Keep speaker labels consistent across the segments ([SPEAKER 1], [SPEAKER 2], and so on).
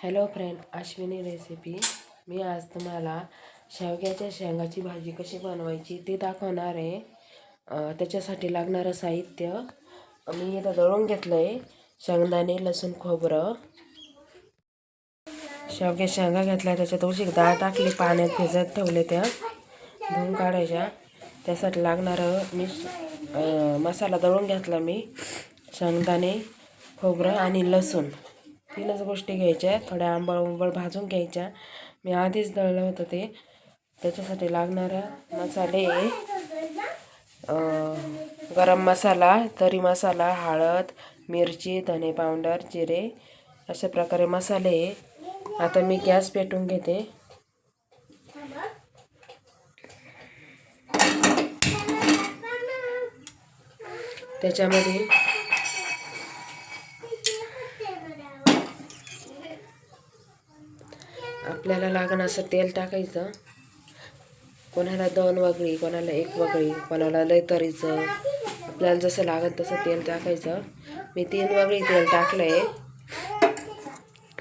[SPEAKER 1] Hello friend Ashwini recipe मी आज तुम्हाला शेवग्याच्या शेंगाची भाजी कशी बनवायची ते दाखवणार आहे. त्याच्यासाठी लागणारं साहित्य मी इथं दळून घेतलं आहे शेंगदाणे लसूण खोबरं. शेवग्या शेंगा घेतल्या त्याच्यात उशी डाळ टाकली पाण्यात भिजत ठेवले त्या. धुवून काढायच्या. त्यासाठी लागणारं मी मसाला दळून घेतला मी. शेंगदाणे खोबरं आणि लसूण. तीनच गोष्टी घ्यायच्या थोड्या आंबळ उंबळ भाजून घ्यायच्या. मी आधीच दळलं होतं ते. त्याच्यासाठी लागणारा मसाले. गरम मसाला तरी मसाला हळद मिरची धने पावडर जिरे अशा प्रकारे मसाले. आता मी गॅस पेटून घेते. त्याच्यामध्ये आपल्याला लागण असं तेल टाकायचं. कोणाला दोन वगळी कोणाला एक वगळी कोणाला लय तरीचं. आपल्याला जसं लागेल तसं तेल टाकायचं. मी तीन वगळी तेल टाकलं आहे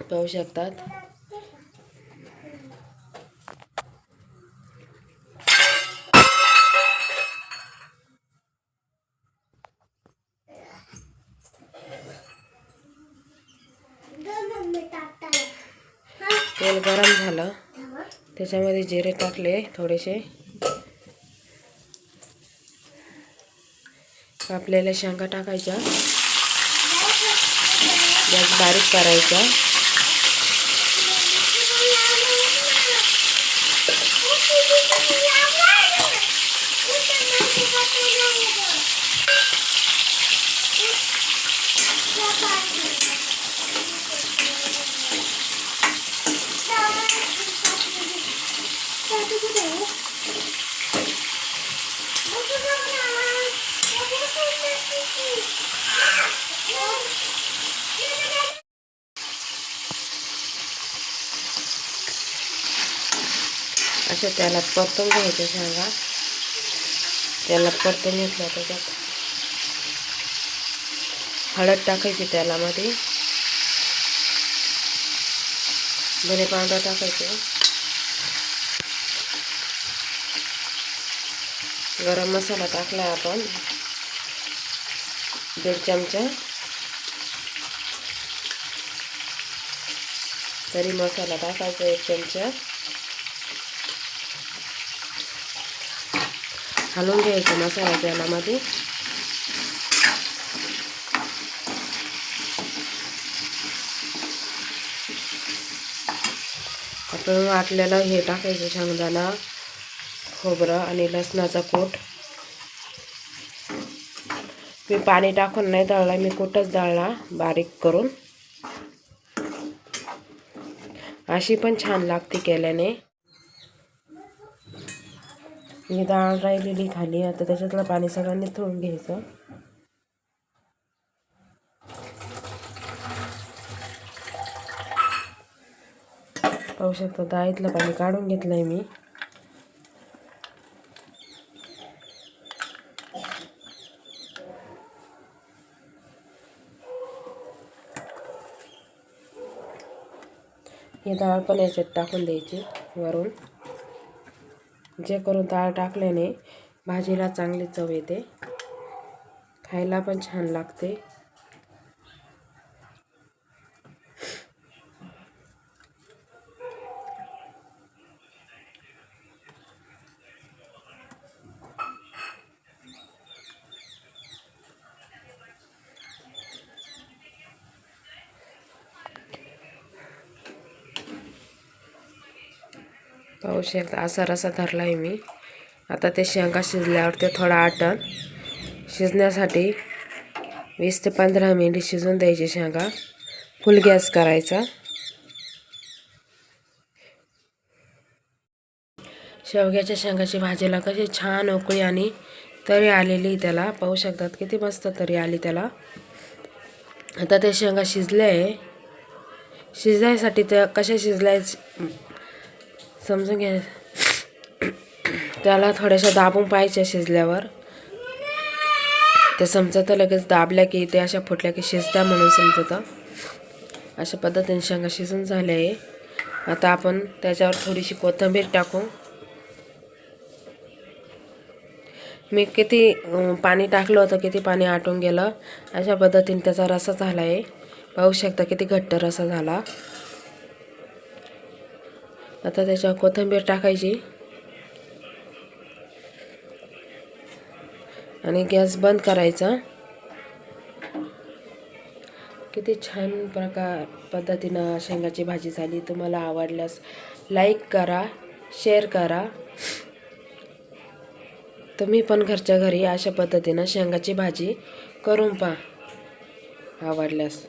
[SPEAKER 1] पाहू शकतात? तेल गरम झालं. त्याच्यामध्ये जिरे टाकले थोडेसे. कापलेल्या शेंगा टाकायच्या. गॅस बारीक करायचा. असं त्याला परतून घ्यायचं सांगा. त्याला परतून घेतला त्याच्यात. हळद टाकायची तेलामध्ये. धने पावडर टाकायचे. गरम मसाला टाकला आपण. दीड चमचा. तरी मसाला टाकायचा एक चमचा. घालून घ्यायचा मसाला तेलामध्ये. आपण वाटलेलं हे टाकायचं शेंगदाणा खोबरं आणि लसणाचा कोट. मी पाणी टाकून नाही दळला मी कुठंच दळला बारीक करून. अशी पण छान लागते केल्याने. ही डाळ राहिलेली खाली आता त्याच्यातलं पाणी सगळ्यांनी थोडून घ्यायचं. पाहू शकता डाळीतलं पाणी काढून घेतलंय मी. ही डाळ पण याच्यात टाकून द्यायची वरून. जे करून डाळ टाकल्याने भाजीला चांगली चव येते. खायला पण छान लागते. पाहू शकता असा रसा धरला आहे मी. आता ते शेंगा शिजल्यावर ते थोडा आटण. शिजण्यासाठी वीस ते पंधरा मिनिट शिजून द्यायचे शेंगा. फुल गॅस करायचा. शेवग्याच्या शेंगाची भाजीला कशी छान उकळी आणि तरी आलेली त्याला. पाहू शकतात किती मस्त तरी आली त्याला. आता ते शेंगा शिजले आहे. शिजायसाठी त्या कशा शिजल्या समजून घ्या त्याला थोड्याशा दाबून पाहायच्या शिजल्यावर. ते समजतं लगेच दाबल्या की ते अशा फुटल्या की शिजत्या म्हणून समजतं. अशा पद्धतीने शेंगा शिजून झाल्या आहे आता आपण त्याच्यावर थोडीशी कोथिंबीर टाकू. मी किती पाणी टाकलं होतं किती पाणी आटून गेलं. अशा पद्धतीने त्याचा रसा झाला आहे पाहू शकता किती घट्ट रसा झाला. आता त्याच्यावर कोथिंबीर टाकायची. आणि गॅस बंद करायचा. किती छान प्रकार पद्धतीनं शेंगाची भाजी झाली. तुम्हाला आवडल्यास लाईक करा शेअर करा. तुम्ही पण घरच्या घरी अशा पद्धतीनं शेंगाची भाजी करून पहा. आवडल्यास.